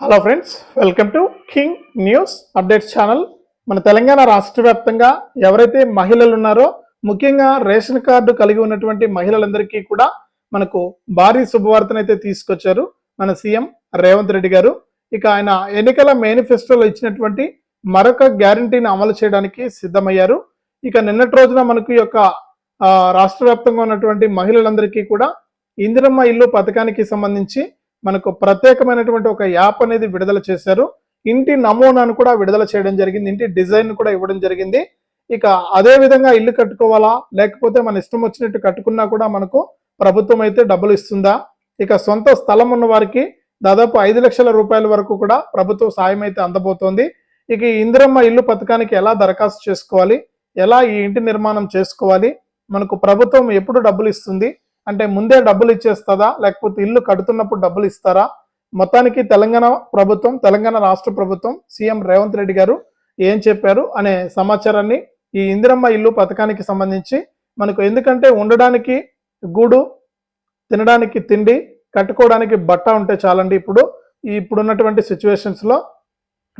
Hello friends welcome to King News updates channel మన తెలంగాణ రాష్ట్ర వ్యాప్తంగా ఎవరైతే మహిళలు ఉన్నారో ముఖ్యంగా రేషన్ కార్డు కలిగి ఉన్నటువంటి మహిళలందరికీ కూడా మనకు భారీ శుభవార్తనైతే తీసుకొచ్చారు మన సీఎం రేవంత్ రెడ్డి గారు. ఇక ఆయన ఎన్నికల మేనిఫెస్టోలో ఇచ్చినటువంటి మరొక గ్యారంటీని అమలు చేయడానికి సిద్ధమయ్యారు. ఇక నిన్నటి రోజున మనకు యొక్క రాష్ట్ర వ్యాప్తంగా ఉన్నటువంటి మహిళలందరికీ కూడా ఇందిరమ్మ ఇల్లు పథకానికి సంబంధించి మనకు ప్రత్యేకమైనటువంటి ఒక యాప్ అనేది విడుదల చేశారు. ఇంటి నమూనాను కూడా విడుదల చేయడం జరిగింది. ఇంటి డిజైన్ కూడా ఇవ్వడం జరిగింది. ఇక అదే విధంగా ఇల్లు కట్టుకోవాలా? లేకపోతే మన ఇష్టం వచ్చినట్టు కట్టుకున్నా కూడా మనకు ప్రభుత్వం అయితే డబ్బులు ఇస్తుందా? ఇక సొంత స్థలం ఉన్న వారికి దాదాపు ఐదు లక్షల రూపాయల వరకు కూడా ప్రభుత్వం సాయం అయితే అందబోతోంది. ఇక ఇందిరమ్మ ఇల్లు పథకానికి ఎలా దరఖాస్తు చేసుకోవాలి? ఎలా ఈ ఇంటి నిర్మాణం చేసుకోవాలి? మనకు ప్రభుత్వం ఎప్పుడు డబ్బులు ఇస్తుంది? అంటే ముందే డబ్బులు ఇచ్చేస్తుందా? లేకపోతే ఇల్లు కడుతున్నప్పుడు డబ్బులు ఇస్తారా? మొత్తానికి తెలంగాణ ప్రభుత్వం తెలంగాణ రాష్ట్ర ప్రభుత్వం సీఎం రేవంత్ రెడ్డి గారు ఏం చెప్పారు అనే సమాచారాన్ని ఈ ఇందిరమ్మ ఇల్లు పథకానికి సంబంధించి మనకు ఎందుకంటే ఉండడానికి గూడు తినడానికి తిండి కట్టుకోవడానికి బట్ట ఉంటే చాలండి ఇప్పుడు. ఇప్పుడున్నటువంటి సిచ్యువేషన్స్లో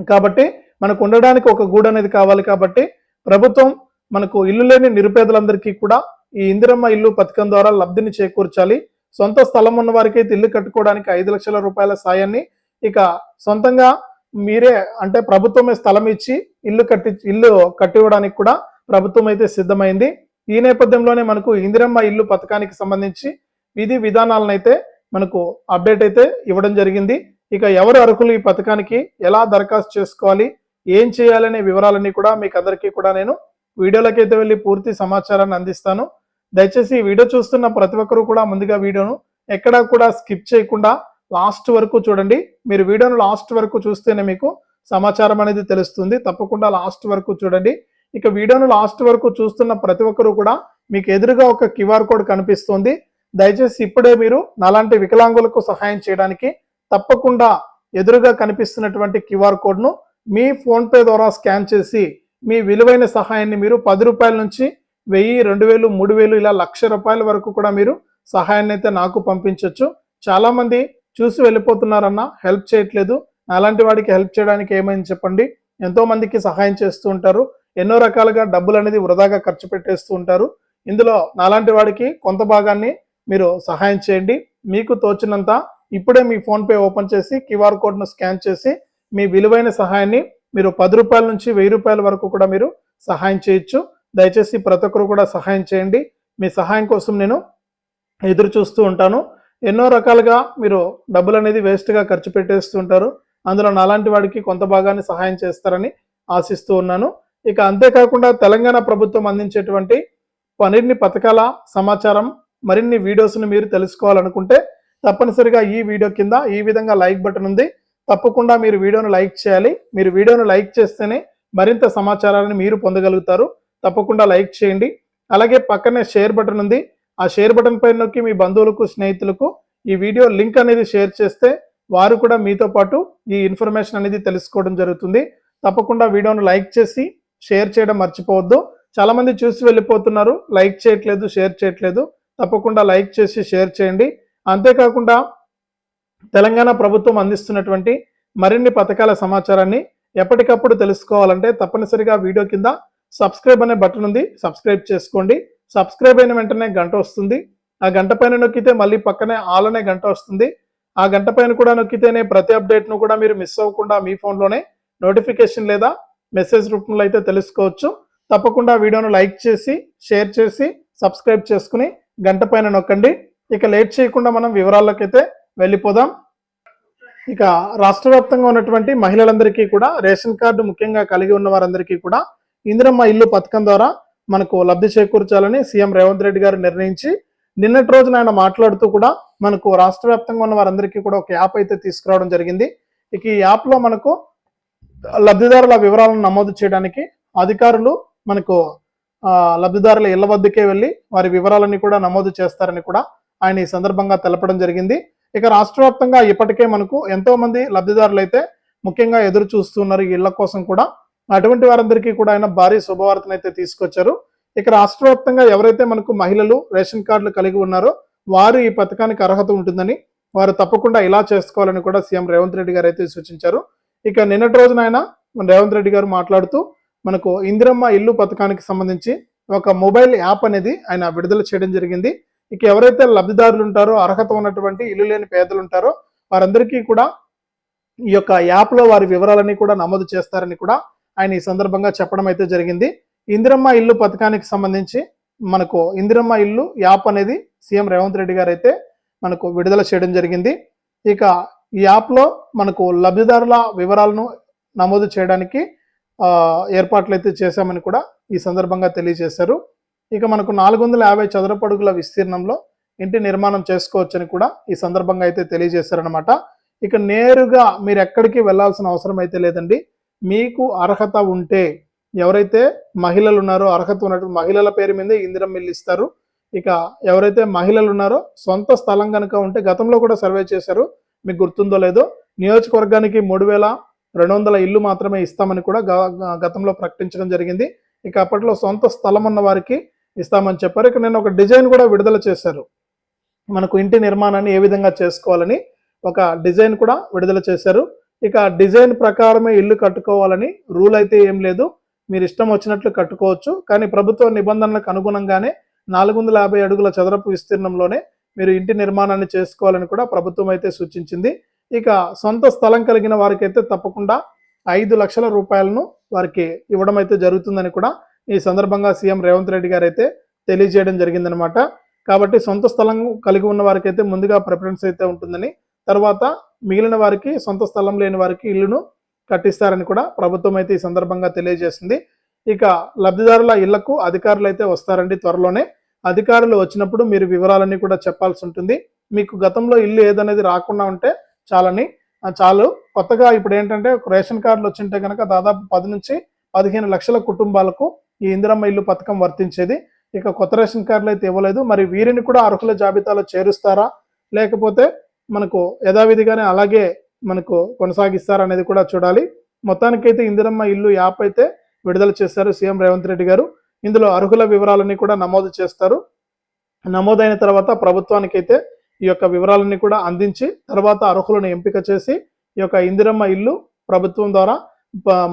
కాబట్టి మనకు ఉండడానికి ఒక గూడు అనేది కావాలి కాబట్టి ప్రభుత్వం మనకు ఇల్లు లేని నిరుపేదలందరికీ కూడా ఈ ఇందిరమ్మ ఇల్లు పథకం ద్వారా లబ్ధిని చేకూర్చాలి. సొంత స్థలం ఉన్న వారికైతే ఇల్లు కట్టుకోవడానికి ఐదు లక్షల రూపాయల సాయాన్ని ఇక సొంతంగా మీరే అంటే ప్రభుత్వమే స్థలం ఇచ్చి ఇల్లు కట్టి ఇల్లు కట్టివ్వడానికి కూడా ప్రభుత్వం అయితే సిద్ధమైంది. ఈ నేపథ్యంలోనే మనకు ఇందిరమ్మ ఇల్లు పథకానికి సంబంధించి విధి విధానాలను అయితే మనకు అప్డేట్ అయితే ఇవ్వడం జరిగింది. ఇక ఎవరు అర్హులు ఈ పథకానికి? ఎలా దరఖాస్తు చేసుకోవాలి? ఏం చేయాలనే వివరాలన్నీ కూడా మీకు అందరికీ కూడా నేను వీడియోలకైతే వెళ్ళి పూర్తి సమాచారాన్ని అందిస్తాను. దయచేసి ఈ వీడియో చూస్తున్న ప్రతి ఒక్కరూ కూడా ముందుగా వీడియోను ఎక్కడా కూడా స్కిప్ చేయకుండా లాస్ట్ వరకు చూడండి. మీరు వీడియోను లాస్ట్ వరకు చూస్తేనే మీకు సమాచారం అనేది తెలుస్తుంది. తప్పకుండా లాస్ట్ వరకు చూడండి. ఇక వీడియోను లాస్ట్ వరకు చూస్తున్న ప్రతి ఒక్కరూ కూడా మీకు ఎదురుగా ఒక క్యూఆర్ కోడ్ కనిపిస్తుంది. దయచేసి ఇప్పుడే మీరు నాలాంటి వికలాంగులకు సహాయం చేయడానికి తప్పకుండా ఎదురుగా కనిపిస్తున్నటువంటి క్యూఆర్ కోడ్ను మీ ఫోన్పే ద్వారా స్కాన్ చేసి మీ విలువైన సహాయాన్ని మీరు పది రూపాయల నుంచి వెయ్యి రెండు వేలు మూడు వేలు ఇలా లక్ష రూపాయల వరకు కూడా మీరు సహాయాన్ని అయితే నాకు పంపించవచ్చు చాలామంది చూసి వెళ్ళిపోతున్నారన్న హెల్ప్ చేయట్లేదు. అలాంటి వాడికి హెల్ప్ చేయడానికి ఏమైంది చెప్పండి. ఎంతో మందికి సహాయం చేస్తూ ఉంటారు. ఎన్నో రకాలుగా డబ్బులు అనేది వృధాగా ఖర్చు పెట్టేస్తూ ఉంటారు. ఇందులో నాలాంటి వాడికి కొంత భాగాన్ని మీరు సహాయం చేయండి. మీకు తోచినంత ఇప్పుడే మీ ఫోన్పే ఓపెన్ చేసి క్యూఆర్ కోడ్ను స్కాన్ చేసి మీ విలువైన సహాయాన్ని మీరు పది రూపాయల నుంచి వెయ్యి రూపాయల వరకు కూడా మీరు సహాయం చేయొచ్చు. దయచేసి ప్రతి ఒక్కరు కూడా సహాయం చేయండి. మీ సహాయం కోసం నేను ఎదురు చూస్తూ ఉంటాను. ఎన్నో రకాలుగా మీరు డబ్బులు అనేది వేస్ట్గా ఖర్చు పెట్టేస్తూ ఉంటారు. అందులో నాలాంటి వాడికి కొంత భాగాన్ని సహాయం చేస్తారని ఆశిస్తూ ఉన్నాను. ఇక అంతేకాకుండా తెలంగాణ ప్రభుత్వం అందించేటువంటి పనిన్ని పథకాల సమాచారం మరిన్ని వీడియోస్ని మీరు తెలుసుకోవాలనుకుంటే తప్పనిసరిగా ఈ వీడియో కింద ఈ విధంగా లైక్ బటన్ ఉంది. తప్పకుండా మీరు వీడియోను లైక్ చేయాలి. మీరు వీడియోను లైక్ చేస్తేనే మరింత సమాచారాన్ని మీరు పొందగలుగుతారు. తప్పకుండా లైక్ చేయండి. అలాగే పక్కనే షేర్ బటన్ ఉంది. ఆ షేర్ బటన్ పైన నొక్కి మీ బంధువులకు స్నేహితులకు ఈ వీడియో లింక్ అనేది షేర్ చేస్తే వారు కూడా మీతో పాటు ఈ ఇన్ఫర్మేషన్ అనేది తెలుసుకోవడం జరుగుతుంది. తప్పకుండా వీడియోను లైక్ చేసి షేర్ చేయడం మర్చిపోవద్దు. చాలామంది చూసి వెళ్ళిపోతున్నారు. లైక్ చేయట్లేదు షేర్ చేయట్లేదు. తప్పకుండా లైక్ చేసి షేర్ చేయండి. అంతేకాకుండా తెలంగాణ ప్రభుత్వం అందిస్తున్నటువంటి మరిన్ని పథకాల సమాచారాన్ని ఎప్పటికప్పుడు తెలుసుకోవాలంటే తప్పనిసరిగా వీడియో కింద సబ్స్క్రైబ్ అనే బటన్ ఉంది సబ్స్క్రైబ్ చేసుకోండి. సబ్స్క్రైబ్ అయిన వెంటనే గంట వస్తుంది. ఆ గంట పైన నొక్కితే మళ్ళీ పక్కనే ఆల్ అనే గంట వస్తుంది. ఆ గంట పైన కూడా నొక్కితేనే ప్రతి అప్డేట్ను కూడా మీరు మిస్ అవ్వకుండా మీ ఫోన్లోనే నోటిఫికేషన్ లేదా మెసేజ్ రూపంలో అయితే తెలుసుకోవచ్చు. తప్పకుండా వీడియోను లైక్ చేసి షేర్ చేసి సబ్స్క్రైబ్ చేసుకుని గంట పైన నొక్కండి. ఇక లేట్ చేయకుండా మనం వివరాల్లోకి అయితే వెళ్ళిపోదాం. ఇక రాష్ట్ర వ్యాప్తంగా ఉన్నటువంటి మహిళలందరికీ కూడా రేషన్ కార్డు ముఖ్యంగా కలిగి ఉన్న వారందరికీ కూడా ఇందిరమ్మ ఇల్లు పథకం ద్వారా మనకు లబ్ధి చేకూర్చాలని సీఎం రేవంత్ రెడ్డి గారు నిర్ణయించి నిన్నటి రోజున ఆయన మాట్లాడుతూ కూడా మనకు రాష్ట్ర వ్యాప్తంగా ఉన్న వారందరికీ కూడా ఒక యాప్ అయితే తీసుకురావడం జరిగింది. ఇక ఈ యాప్లో మనకు లబ్ధిదారుల వివరాలను నమోదు చేయడానికి అధికారులు మనకు లబ్ధిదారుల ఇళ్ళ వద్దకే వెళ్ళి వారి వివరాలన్నీ కూడా నమోదు చేస్తారని కూడా ఆయన ఈ సందర్భంగా తెలపడం జరిగింది. ఇక రాష్ట్ర వ్యాప్తంగా ఇప్పటికే మనకు ఎంతో మంది లబ్ధిదారులు అయితే ముఖ్యంగా ఎదురు చూస్తున్నారు ఈ ఇళ్ళ కోసం కూడా. అటువంటి వారందరికీ కూడా ఆయన భారీ శుభవార్తను అయితే తీసుకొచ్చారు. ఇక రాష్ట్ర వ్యాప్తంగా ఎవరైతే మనకు మహిళలు రేషన్ కార్డులు కలిగి ఉన్నారో వారు ఈ పథకానికి అర్హత ఉంటుందని వారు తప్పకుండా ఇలా చేసుకోవాలని కూడా సీఎం రేవంత్ రెడ్డి గారు అయితే సూచించారు. ఇక నిన్నటి రోజున ఆయన మన రేవంత్ రెడ్డి గారు మాట్లాడుతూ మనకు ఇందిరమ్మ ఇల్లు పథకానికి సంబంధించి ఒక మొబైల్ యాప్ అనేది ఆయన విడుదల చేయడం జరిగింది. ఇక ఎవరైతే లబ్ధిదారులు ఉంటారో అర్హత ఉన్నటువంటి ఇల్లు లేని పేదలు ఉంటారో వారందరికీ కూడా ఈ యొక్క యాప్లో వారి వివరాలన్నీ కూడా నమోదు చేస్తారని కూడా ఆయన ఈ సందర్భంగా చెప్పడం అయితే జరిగింది. ఇందిరమ్మ ఇల్లు పథకానికి సంబంధించి మనకు ఇందిరమ్మ ఇల్లు యాప్ అనేది సీఎం రేవంత్ రెడ్డి గారు అయితే మనకు విడుదల చేయడం జరిగింది. ఇక ఈ యాప్లో మనకు లబ్ధిదారుల వివరాలను నమోదు చేయడానికి ఏర్పాట్లు అయితే చేశామని కూడా ఈ సందర్భంగా తెలియజేశారు. ఇక మనకు నాలుగు వందల యాభై చదరపడుగుల విస్తీర్ణంలో ఇంటి నిర్మాణం చేసుకోవచ్చని కూడా ఈ సందర్భంగా అయితే తెలియజేశారనమాట ఇక నేరుగా మీరు ఎక్కడికి వెళ్ళాల్సిన అవసరం అయితే లేదండి. మీకు అర్హత ఉంటే ఎవరైతే మహిళలు ఉన్నారో అర్హత ఉన్నట్టు మహిళల పేరు మీదే ఇందిరం మిల్లు ఇస్తారు. ఇక ఎవరైతే మహిళలు ఉన్నారో సొంత స్థలం కనుక ఉంటే గతంలో కూడా సర్వే చేశారు. మీకు గుర్తుందో లేదో నియోజకవర్గానికి మూడు వేల రెండు వందల ఇల్లు మాత్రమే ఇస్తామని కూడా గతంలో ప్రకటించడం జరిగింది. ఇక అప్పట్లో సొంత స్థలం ఉన్న వారికి ఇస్తామని చెప్పారు. ఇక నేను ఒక డిజైన్ కూడా విడుదల చేశారు. మనకు ఇంటి నిర్మాణాన్ని ఏ విధంగా చేసుకోవాలని ఒక డిజైన్ కూడా విడుదల చేశారు. ఇక డిజైన్ ప్రకారమే ఇల్లు కట్టుకోవాలని రూల్ అయితే ఏం లేదు. మీరు ఇష్టం వచ్చినట్లు కట్టుకోవచ్చు. కానీ ప్రభుత్వ నిబంధనలకు అనుగుణంగానే నాలుగు వందల యాభై అడుగుల చదరపు విస్తీర్ణంలోనే మీరు ఇంటి నిర్మాణాన్ని చేసుకోవాలని కూడా ప్రభుత్వం అయితే సూచించింది. ఇక సొంత స్థలం కలిగిన వారికైతే తప్పకుండా ఐదు లక్షల రూపాయలను వారికి ఇవ్వడం అయితే జరుగుతుందని కూడా ఈ సందర్భంగా సీఎం రేవంత్ రెడ్డి గారు అయితే తెలియజేయడం జరిగిందనమాట కాబట్టి సొంత స్థలం కలిగి ఉన్న వారికైతే ముందుగా ప్రిఫరెన్స్ అయితే ఉంటుందని తర్వాత మిగిలిన వారికి సొంత స్థలం లేని వారికి ఇల్లును కట్టిస్తారని కూడా ప్రభుత్వం అయితే ఈ సందర్భంగా తెలియజేసింది. ఇక లబ్ధిదారుల ఇళ్ళకు అధికారులు అయితే వస్తారండి త్వరలోనే. అధికారులు వచ్చినప్పుడు మీరు వివరాలన్నీ కూడా చెప్పాల్సి ఉంటుంది. మీకు గతంలో ఇల్లు ఏదనేది రాకుండా ఉంటే చాలని. చాలు. కొత్తగా ఇప్పుడు ఏంటంటే రేషన్ కార్డులు వచ్చింటే కనుక దాదాపు పది నుంచి పదిహేను లక్షల కుటుంబాలకు ఈ ఇందిరమ్మ ఇల్లు పథకం వర్తించేది. ఇక కొత్త రేషన్ కార్డులు అయితే ఇవ్వలేదు. మరి వీరిని కూడా అర్హుల జాబితాలో చేరుస్తారా? లేకపోతే మనకు యథావిధిగానే అలాగే మనకు కొనసాగిస్తారు అనేది కూడా చూడాలి. మొత్తానికైతే ఇందిరమ్మ ఇల్లు యాప్ అయితే విడుదల చేశారు సీఎం రేవంత్ రెడ్డి గారు. ఇందులో అర్హుల వివరాలన్నీ కూడా నమోదు చేస్తారు. నమోదైన తర్వాత ప్రభుత్వానికైతే ఈ యొక్క వివరాలన్నీ కూడా అందించి తర్వాత అర్హులను ఎంపిక చేసి ఈ యొక్క ఇందిరమ్మ ఇల్లు ప్రభుత్వం ద్వారా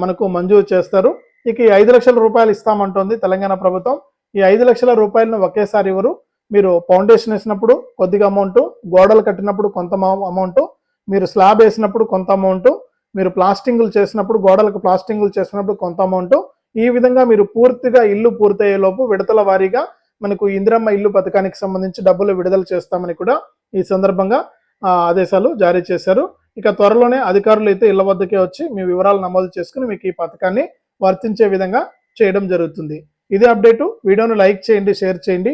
మనకు మంజూరు చేస్తారు. ఇక ఈ ఐదు లక్షల రూపాయలు ఇస్తామంటోంది తెలంగాణ ప్రభుత్వం. ఈ ఐదు లక్షల రూపాయలను ఒకేసారి ఇవ్వరు మీరు ఫౌండేషన్ వేసినప్పుడు కొద్దిగా అమౌంట్ గోడలు కట్టినప్పుడు కొంత అమౌంట్ మీరు స్లాబ్ వేసినప్పుడు కొంత అమౌంట్ మీరు ప్లాస్టింగులు చేసినప్పుడు గోడలకు ప్లాస్టింగులు చేసినప్పుడు కొంత అమౌంట్. ఈ విధంగా మీరు పూర్తిగా ఇల్లు పూర్తయ్యేలోపు విడతల వారీగా మనకు ఇందిరమ్మ ఇల్లు పథకానికి సంబంధించి డబ్బులు విడుదల చేస్తామని కూడా ఈ సందర్భంగా ఆదేశాలు జారీ చేశారు. ఇక త్వరలోనే అధికారులు అయితే ఇళ్ళ వద్దకే వచ్చి మీ వివరాలు నమోదు చేసుకుని మీకు ఈ పథకాన్ని వర్తించే విధంగా చేయడం జరుగుతుంది. ఇదే అప్డేటు. వీడియోను లైక్ చేయండి షేర్ చేయండి.